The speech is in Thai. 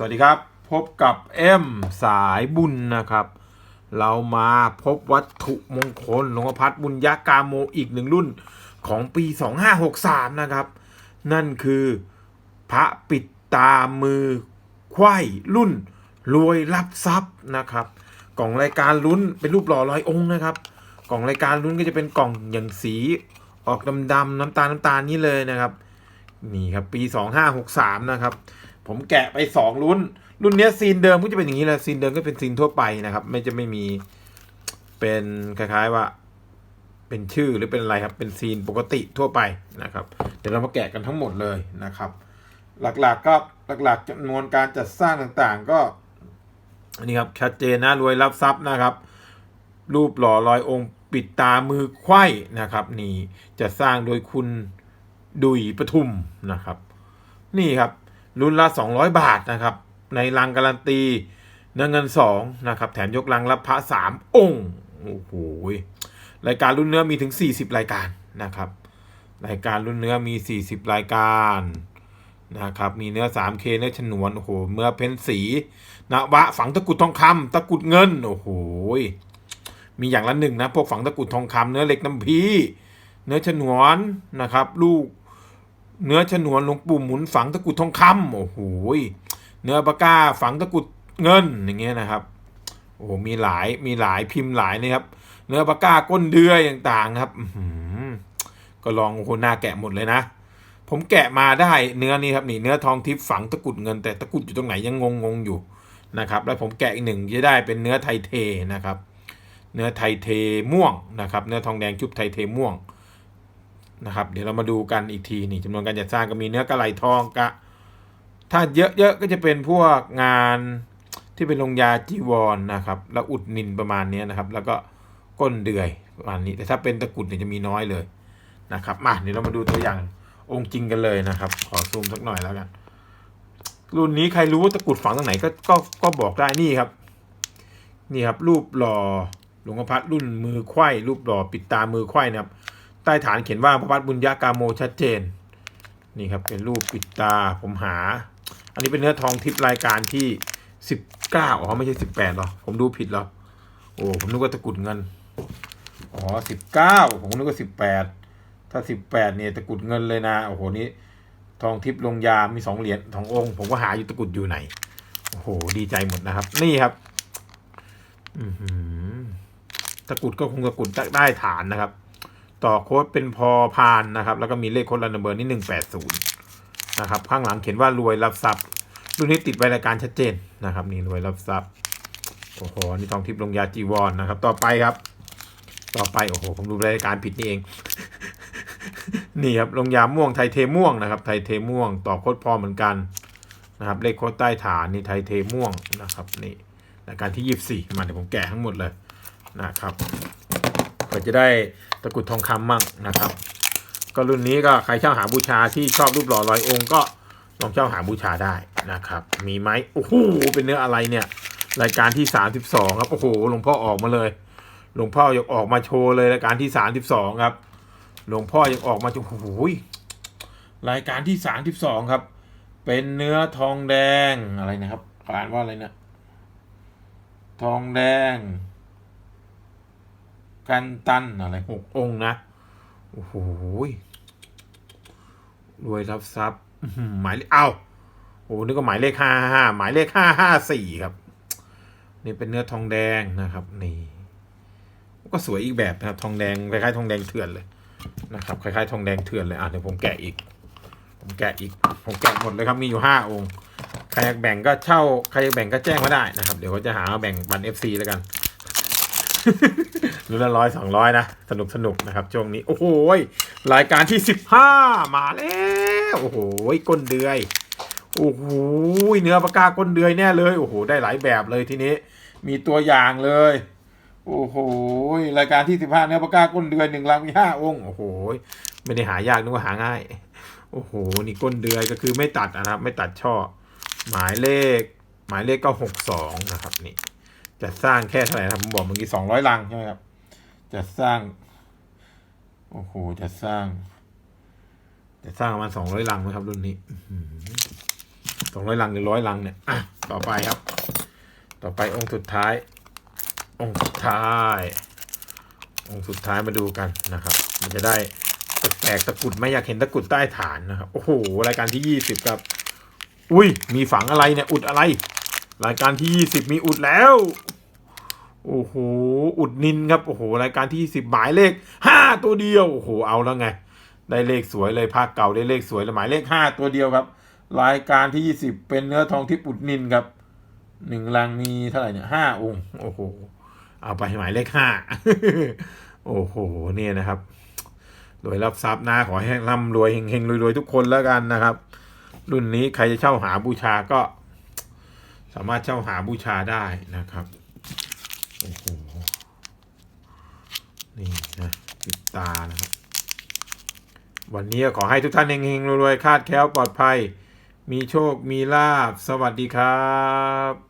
สวัสดีครับ พบกับเอ็มสายบุญนะครับ เรามาพบวัตถุมงคลหลวงพ่อพัดบุญยากาโมอีกหนึ่งรุ่นของปี 2563 นะครับ นั่นคือพระปิดตามือไขว้รุ่นรวยรับทรัพย์นะครับ กล่องรายการลุ้นเป็นรูปหล่อร้อยองค์นะครับ กล่องรายการลุ้นก็จะเป็นกล่องอย่างสีออกดำๆน้ำตาลน้ำตาลนี้เลยนะครับ นี่ครับปี 2563 นะครับ ผมแกะไป2รุ่น รุ่นเนี้ยซีนเดิมก็จะเป็นอย่างนี้แหละซีนเดิมก็เป็นซีนทั่วไปนะครับ ไม่จะไม่มีเป็นคล้ายๆว่า เป็นชื่อหรือเป็นอะไรครับ เป็นซีนปกติทั่วไปนะครับ เดี๋ยวเรามาแกะกันทั้งหมดเลยนะครับ หลักๆก็หลักๆจำนวนการจัดสร้างต่างๆ ก็อันนี้ครับชัดเจนนะรวยรับทรัพย์นะครับ รูปหล่อลอยองค์ปิดตามือไข้นะครับ นี่จะสร้างโดยคุณดุยปทุมนะครับ นี่ครับ รุ่นละ 200 บาทนะครับ ในรังการันตีเนื้อเงิน2นะครับ แถมยกลังรับพระ 3 องค์โอ้โหรายการรุ่นเนื้อมีถึง 40 รายการนะครับ รายการรุ่นเนื้อมี 40 รายการนะครับมีเนื้อ 3K เนื้อฉนวนโอ้โหเมื่อเพ้นสีนวะฝังตะกุดทองคำตะกุดเงินโอ้โหมีอย่างละหนึ่งนะพวกฝังตะกุดทองคำเนื้อเหล็กน้ำพีเนื้อฉนวนนะครับ ลูก เนื้อฉนวนหลวงปู่หมุนฝังตะกุดทองคำโอ้โหเนื้อปากกาฝังตะกุดเงินอย่างเงี้ยนะครับโอ้โมีหลายมีหลายพิมพ์หลายนะครับ เนื้อปากกาก้นเดือยต่างๆครับก็ลองโอ้โหหน้าแกะหมดเลยนะ ผมแกะมาได้เนื้อนี้ครับนี่เนื้อทองทิพย์ฝังตะกุดเงิน แต่ตะกุดอยู่ตรงไหนยังงงๆอยู่นะครับ แล้วผมแกะอีกหนึ่งจะได้เป็นเนื้อไทเทนะครับ เนื้อไทเทม่วงนะครับ เนื้อทองแดงชุบไทเทม่วง นะครับ เดี๋ยวเรามาดูกันอีกทีนี่จำนวนการจัดสร้างก็มีเนื้อกระไหลทองกะ ถ้าเยอะๆก็จะเป็นพวกงานที่เป็นลงยาจีวรนนะครับ แล้วอุดนินประมาณนี้นะครับ แล้วก็ก้นเดือยประมาณนี้ แต่ถ้าเป็นตะกุดเนี่ยจะมีน้อยเลยนะครับมาเดี๋ยวเรามาดูตัวอย่างองค์จริงกันเลยนะครับ ขอซูมสักหน่อยแล้วกัน รุ่นนี้ใครรู้ว่าตะกุดฝังตรงไหนก็ก็ก็บอกได้นี่ครับ นี่ครับรูปหล่อหลวงพ่อพัดรุ่นมือไขว้รูปหล่อปิดตามือไขว้นะครับ ต้ฐานเขียนว่าพระพัฒบุญญากาโมชัดเจน นี่ครับเป็นรูปปิดตาผมหา อันนี้เป็นเนื้อทองทิพย์รายการที่สิบเก้าอ๋อไม่ใช่สิบแปดหรอ ผมดูผิดหรอ โอ้ผมนึกว่าตะกุดเงิน อ๋อสิบเก้าผมนึกว่าสิบแปดถ้าสิบแปดเนี่ยตะกุดเงินเลยนะ โอ้โหนี้ทองทิพย์ลงยา มีสองเหรียญสององค์ ผมก็หาอยู่ตะกุดอยู่ไหน โอ้โห ดีใจหมดนะครับ นี่ครับ อืตะกุดก็คงตะกุดได้ฐานนะครับ ต่อโค้ดเป็นพอพานนะครับ แล้วก็มีเลขโค้ดรันเบอร์นี่หนึ่งแปดศูนย์นะครับ ข้างหลังเขียนว่ารวยรับทรัพย์รุ่นนี้ติดใบรายการชัดเจนนะครับ นี่รวยรับทรัพย์โอ้โหนี่ทองทิพย์ลงยาจีวรนนะครับ ต่อไปครับ ต่อไปโอ้โหผมดูรายการผิดนี่เอง นี่ครับลงยาม่วงไทยเทม่วงนะครับ ไทยเทม่วง ต่อโค้ดพอเหมือนกันนะครับ เลขโค้ดใต้ฐานนี่ไทยเทม่วงนะครับนี่รายการที่ยี่สิบสี่มาเดี๋ยวผมแกะทั้งหมดเลยนะครับ็จะได้ตะกรุดทองคำมั่งนะครับ ก็รุ่นนี้ก็ใครเช่าหาบูชาที่ชอบรูปหล่อลอยองค์ก็ลองเช่าหาบูชาได้นะครับ มีไหมโอ้โหเป็นเนื้ออะไรเนี่ย รายการที่สามสิบสองครับโอ้โหหลวงพ่อออกมาเลย หลวงพ่อยังออกมาโชว์เลยรายการที่สามสิบสองครับ หลวงพ่อยังออกมาโอ้โหรายการที่สามสิบสองครับ เป็นเนื้อทองแดงอะไรนะครับอ่านว่าอะไรนะทองแดง กันตันอะไรหกองค์นะ โอ้โหรวยรับทรัพย์อื้อหือหมายเลขเอาโอ้โหนี่ก็หมายเลขห้าห้าหมายเลขห้าห้าสี่ครับ นี่เป็นเนื้อทองแดงนะครับ นี่ ก็สวยอีกแบบนะครับ ทองแดงคล้ายๆทองแดงเถื่อนเลยนะครับคล้ายๆทองแดงเถื่อนเลยอะเดี๋ยวผมแกะอีก ผมแกะอีก ผมแกะหมดเลยครับมีอยู่ห้าองค์ใครอยากแบ่งก็เช่าใครอยากแบ่งก็แจ้งมาได้นะครับ เดี๋ยวเขาจะหามาแบ่งบันเอฟซีแล้วกัน รุ่นละร้อยสองร้อยนะ สนุกสนุกนะครับช่วงนี้ โอ้โหยรายการที่สิบห้ามาแล้ว โอ้โหยก้นเดือย โอ้โหเนื้อปลากาก้นเดือยแน่เลย โอ้โห ได้หลายแบบเลยทีนี้ มีตัวอย่างเลย โอ้โหรายการที่สิบห้าเนื้อปลากาก้นเดือยหนึ่งลังมีห้าองค์โอ้โหยไม่ได้หายากนึกว่าหาง่าย โอ้โหนี่ก้นเดือยก็คือไม่ตัดนะครับ ไม่ตัดช่อ หมายเลข หมายเลขก็หกสองนะครับนี่ จะสร้างแค่เท่าไหร่ครับผมบอกเมื่อกี้สองร้อยลังใช่ไหมครับจะสร้างโอ้โหจะสร้าง จะสร้างประมาณสองร้อยลังไหมครับรุ่นนี้สองร้อยลังหรือร้อยลังเนี่ยอะต่อไปครับ ต่อไปองค์สุดท้าย องค์สุดท้าย องค์สุดท้ายมาดูกันนะครับ มันจะได้แปลกตะกุดไหม่อยากเห็นตะกุดใต้ฐานนะครับโอ้โหรายการที่ยี่สิบครับ อุ้ยมีฝังอะไรเนี่ยอุดอะไร รายการที่ยี่สิบมีอุดแล้ว โอ้โห อุดนินครับ โอ้โห รายการที่ยี่สิบหมายเลขห้าตัวเดียว โอ้โห เอาแล้วไง ได้เลขสวยเลยภาคเก่าได้เลขสวยเลยหมายเลขห้าตัวเดียวครับ รายการที่ยี่สิบเป็นเนื้อทองทิพย์อุดนินครับหนึ่งลังมีเท่าไหร่เนี่ยห้าองค์ โอ้โห เอาไปหมายเลขห้า โอ้โห เนี่ยนะครับรวยรับทรัพย์นะขอให้ร่ำรวยเฮงๆรวยๆทุกคนแล้วกันนะครับ รุ่นนี้ใครจะเช่าหาบูชาก็ สามารถเช่าหาบูชาได้นะครับ โอ้โห นี่นะปิดตานะครับ วันนี้ขอให้ทุกท่านเฮงๆรวยๆคาดแคล้วปลอดภัย มีโชคมีลาบ สวัสดีครับ